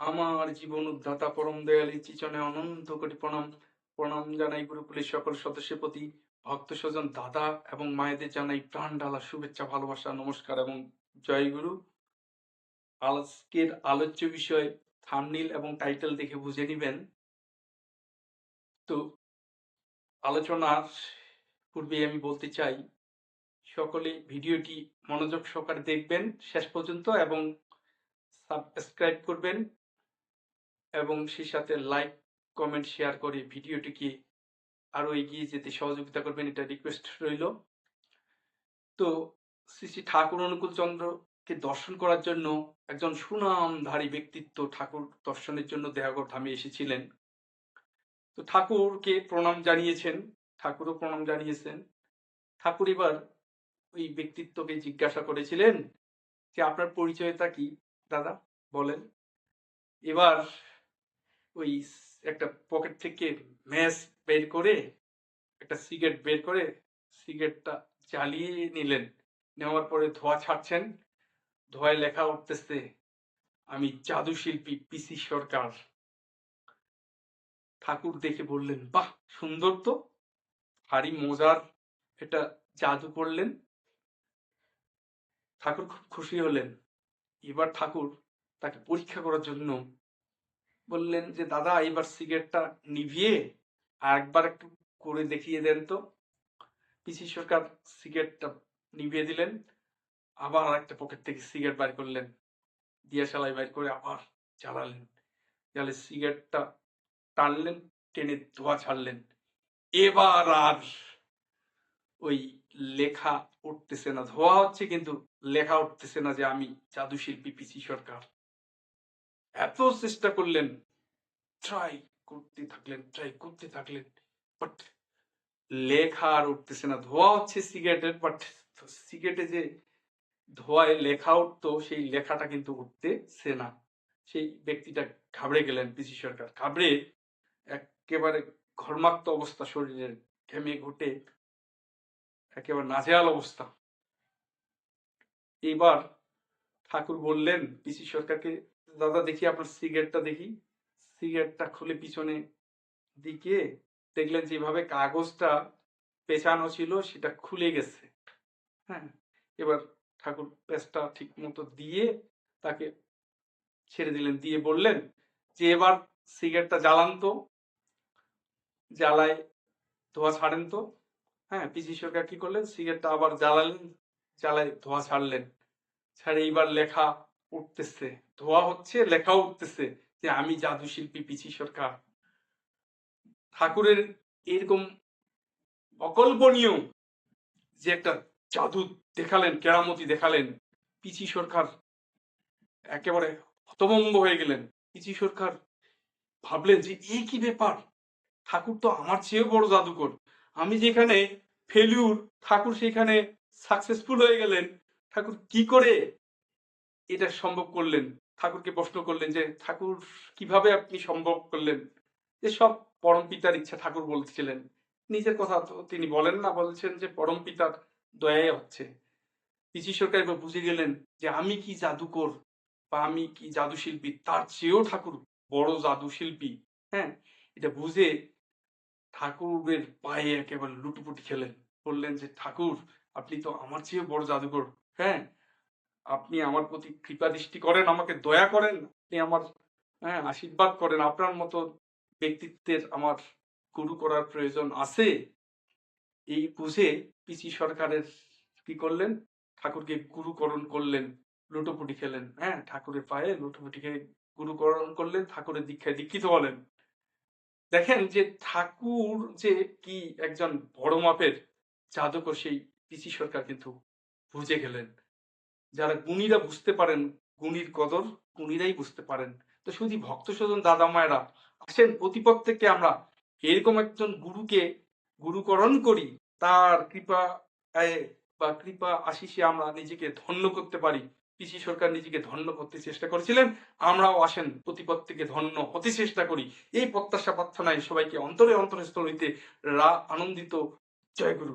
আমার জীবন উদ্ধাতা পরম দয়ালী চিচনে অনন্ত কোটি প্রণাম। প্রণাম জানাই গুরুকুলের সকল সদস্যের প্রতি। ভক্ত স্বজন, দাদা এবং মায়েদের জানাই প্রাণ ঢালা শুভেচ্ছা, ভালোবাসা, নমস্কার এবং জয় গুরু। আজকের আলোচ্য বিষয় থামনিল এবং টাইটেল দেখে বুঝে নিবেন। তো আলোচনার পূর্বে আমি বলতে চাই, সকলে ভিডিওটি মনোযোগ সহকারে দেখবেন শেষ পর্যন্ত এবং সাবস্ক্রাইব করবেন। এবং সেই সাথে লাইক কমেন্ট শেয়ার করে ভিডিওটিকে আরও এগিয়ে যেতে সহযোগিতা করবেন এটা রিকোয়েস্ট রইল। তো শ্রী শ্রী ঠাকুর অনুকূল চন্দ্রকে দর্শন করার জন্য একজন সুনামধারী ব্যক্তিত্ব ঠাকুর দর্শনের জন্য দেহাগর ধামে এসেছিলেন। তো ঠাকুরকে প্রণাম জানিয়েছেন, ঠাকুরও প্রণাম জানিয়েছেন। ঠাকুর এবার ওই ব্যক্তিত্বকে জিজ্ঞাসা করেছিলেন যে, আপনার পরিচয়টা কি, দাদা? বলেন। এবার ওই একটা পকেট থেকে ম্যাচ বের করে, একটা সিগারেট বের করে সিগারেটটা জ্বালিয়ে নিলেন। নেওয়ার পরে ধোয়া ছাড়ছেন। ধোয়ায় লেখা উঠতেছে, আমি জাদু শিল্পী পিসি সরকার। ঠাকুর দেখে বললেন, বাহ, সুন্দর তো। ভারী মজার এটা জাদু করলেন। ঠাকুর খুব খুশি হলেন। এবার ঠাকুর তাকে পরীক্ষা করার জন্য বললেন যে, দাদা এবার সিগারেটটা নিভিয়ে আর একবার একটু করে দেখিয়ে দেন তো। পিসি সরকার সিগারেটটা নিভিয়ে দিলেন, আবার একটা পকেট থেকে সিগারেট বাইর করলেন, দিয়া দিয়াশালাই বাইর করে আবার জ্বালালেন। জ্বালে সিগারেটটা টানলেন, টেনে ধোয়া ছাড়লেন। এবার আর ওই লেখা উঠতেছে না। ধোয়া হচ্ছে কিন্তু লেখা উঠতেছে না যে, আমি জাদু শিল্পী পিসি সরকার। এত চেষ্টা করলেন। ট্রাই করতে থাকলেন ট্রাই করতে থাকলেন বাট লেখা আর উঠতেছে না। ধোয়া হচ্ছে সিগারেটের বাট সিগারেটে যে ধোয়ায় লেখা উঠতো, সেই লেখাটা কিন্তু উঠতেছে না। সেই ব্যক্তিটা ঘাবড়ে গেলেন পিসি সরকার। ঘাবড়ে একেবারে ঘর্মাক্ত অবস্থা শরীরের, ঘেমে ঘুটে, একেবারে নাজেহাল অবস্থা। এইবার ঠাকুর বললেন, পিসি সরকারকে দাদা দেখি আপনার সিগারেটটা দেখি। সিগারেটটা খুলে পিছনে দিকে দেখলেন যেভাবে কাগজটা পেছানো ছিল সেটা খুলে গেছে। হ্যাঁ এবার ঠাকুর পেঁচটা ঠিক মতো দিয়ে তাকে ছেড়ে দিলেন, দিয়ে বললেন যে এবার সিগারেটটা জ্বালান তো। জ্বালায় ধোয়া ছাড়েন তো। হ্যাঁ পিসি সরকার কি করলেন? সিগারেটটা আবার জ্বালালেন, জ্বালায় ধোয়া ছাড়লেন। ছাড়ে এইবার লেখা উঠতেছে, ধোয়া হচ্ছে, লেখা উঠতেছে যে আমি জাদু শিল্পী পিসি সরকার। ঠাকুরের এরকম অকল্পনীয় যে একটা জাদু দেখালেন, কেরামতি দেখালেন, পিসি সরকার একেবারে হতভম্ব হয়ে গেলেন। পিছি সরকার ভাবলেন যে এই কি ব্যাপার? ঠাকুর তো আমার চেয়েও বড় জাদুকর। আমি যেখানে ফেলিউর ঠাকুর সেখানে সাকসেসফুল হয়ে গেলেন। ঠাকুর কি করে এটা সম্ভব করলেন? ঠাকুরকে প্রশ্ন করলেন যে, ঠাকুর, কীভাবে আপনি সম্ভব করলেন? যে সব পরম পিতার ইচ্ছা ঠাকুর বলছিলেন। নিজের কথা তো তিনি বলেন না, বলছেন যে পরম পিতার দয়ায় হচ্ছে। পিসি সরকার এবার বুঝে গেলেন যে আমি কি জাদুকর বা আমি কি জাদু শিল্পী তার চেয়েও ঠাকুর বড় জাদু শিল্পী হ্যাঁ? এটা বুঝে ঠাকুরের পায়ে একেবারে লুটুপুটি খেলেন। বললেন যে, ঠাকুর, আপনি তো আমার চেয়ে বড় জাদুকর হ্যাঁ? আপনি আমার প্রতি কৃপা দৃষ্টি করেন, আমাকে দয়া করেন, আপনি আমার হ্যাঁ আশীর্বাদ করেন, আপনার মতো ব্যক্তিত্বের আমার গুরু করার প্রয়োজন আছে। এই বুঝে পিসি সরকারের কি করলেন? ঠাকুরকে গুরুকরণ করলেন, লুটোপুটি খেলেন হ্যাঁ ঠাকুরের পায়ে লুটোপুটি খেয়ে গুরুকরণ করলেন, ঠাকুরের দীক্ষায় দীক্ষিত হলেন। দেখেন যে ঠাকুর যে কি একজন বড় মাপের জাদুকর, সেই পিসি সরকার কিন্তু বুঝে গেলেন। যারা গুণীরা বুঝতে পারেন, গুণীর কদর গুণীরাই বুঝতে পারেন। তো শুধু ভক্ত স্বজন দাদা মায়েরা আসেন প্রতিপদ থেকে আমরা এরকম একজন গুরুকে গুরুকরণ করি, তার কৃপা বা কৃপা আশিসে আমরা নিজেকে ধন্য করতে পারি। পিসি সরকার নিজেকে ধন্য করতে চেষ্টা করেছিলেন, আমরাও আসেন প্রতিপদ থেকে ধন্য হতে চেষ্টা করি। এই প্রত্যাশা প্রার্থনায় সবাইকে অন্তরে অন্তরস্থল হইতে রা, আনন্দিত। জয় গুরু।